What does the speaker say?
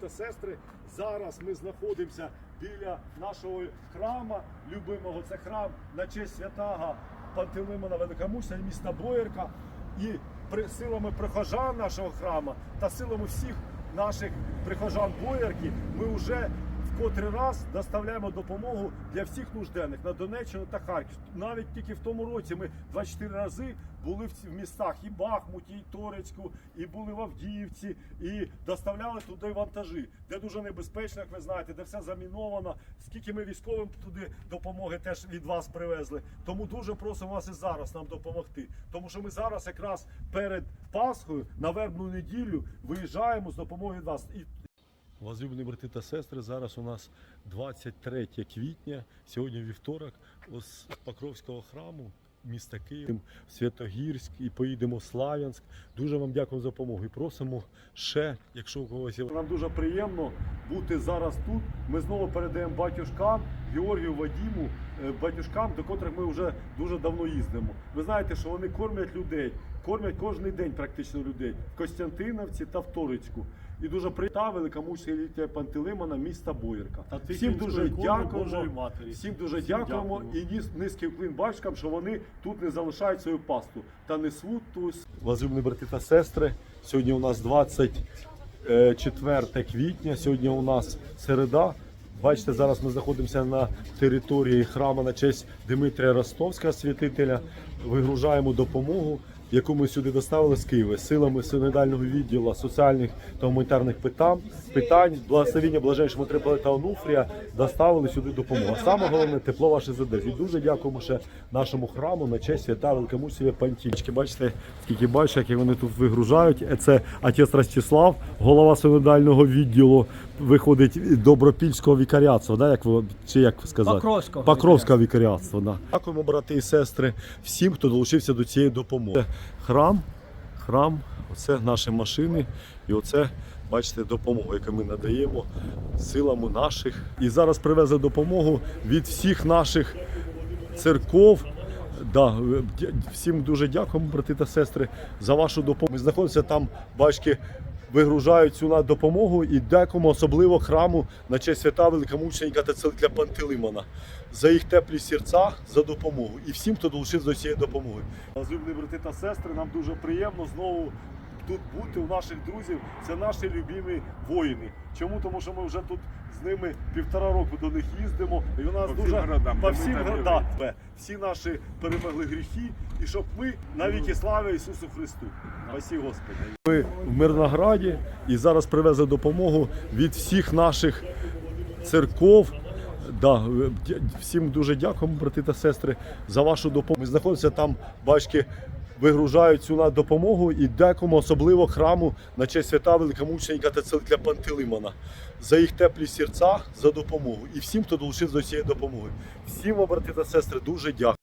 та сестри. Зараз ми знаходимося біля нашого храма, любимого. Це храм на честь святага Пантелеймона Великомуся, міста Боярка. І при силами прихожан нашого храму та силами всіх наших прихожан Боярки ми вже котрий раз доставляємо допомогу для всіх нужденних на Донеччину та Харків. Навіть тільки в тому році ми 24 рази були в містах і Бахмуті, і Торецьку, і були в Авдіївці, і доставляли туди вантажі, де дуже небезпечно, як ви знаєте, де все заміновано. Скільки ми військовим туди допомоги теж від вас привезли. Тому дуже просимо вас і зараз нам допомогти. Тому що ми зараз якраз перед Пасхою на вербну неділю виїжджаємо з допомогою вас. І Возлюблені брати та сестри, зараз у нас 23 квітня, сьогодні вівторок, з Покровського храму міста Київ, Святогірськ і поїдемо в Слав'янськ. Дуже вам дякую за допомогу і просимо ще, якщо у когось є. Нам дуже приємно бути зараз тут. Ми знову передаємо батюшкам, Георгію Вадіму, е, батюшкам, до котрих ми вже дуже давно їздимо. Ви знаєте, що вони кормять людей, кормять кожен день практично людей в Костянтиновці та в Торицьку. І дуже приємна великомучна Літія Пантелеймона, міста Боярка. Та Всім дуже дякуємо. Матері. Всім дуже Всім дякуємо дякуємо. і ніс- низький вклін батькам, що вони тут не залишають свою пасту та несуть ту. Возлюблені брати та сестри. Сьогодні у нас 24 квітня. Сьогодні у нас середа. Бачите, зараз ми знаходимося на території храму на честь Дмитрія Ростовського, святителя. Вигружаємо допомогу, яку ми сюди доставили з Києва силами синодального відділу соціальних та гуманітарних питань, питань благословіння блаженшого митрополита Онуфрія доставили сюди допомогу. А саме головне тепло ваше з Одеси. Дуже дякуємо ще нашому храму на честь свята Великомусія Пантічки. Бачите, скільки бачите, як вони тут вигружають. Е, Це отець Ростислав, голова синодального відділу. Виходить добропільського вікаріатства, да, як ви чи як сказати? Покровського Покровського вікаріатства. Да. Дякуємо, брати і сестри, всім, хто долучився до цієї допомоги. Храм, храм, оце наші машини, і оце, бачите, допомогу, яку ми надаємо силами наших. І зараз привезе допомогу від всіх наших церков. Да, всім дуже дякуємо, брати та сестри, за вашу допомогу. Ми знаходимося там, бачки, вигружають цю на допомогу і декому, особливо храму на честь свята великомученика та целителя Пантелеймона за їх теплі серця, за допомогу. І всім, хто долучився до цієї допомоги. Злюблені брати та сестри, нам дуже приємно знову тут бути у наших друзів. Це наші любимі воїни. Чому? Тому що ми вже тут з ними півтора року до них їздимо. І у нас По всім дуже городам, по всім городам. Всі наші перемогли гріхи, і щоб ми навіки слави Ісусу Христу. Спасі Господи. Ми в Мирнограді і зараз привезли допомогу від всіх наших церков. Да, всім дуже дякуємо, брати та сестри, за вашу допомогу. Ми знаходимося там, бачки, вигружають цю на допомогу і декому, особливо храму на честь свята великомученика та целителя Пантелимона за їх теплі серця, за допомогу. І всім, хто долучився до цієї допомоги. Всім, обрати брати та сестри, дуже дякую.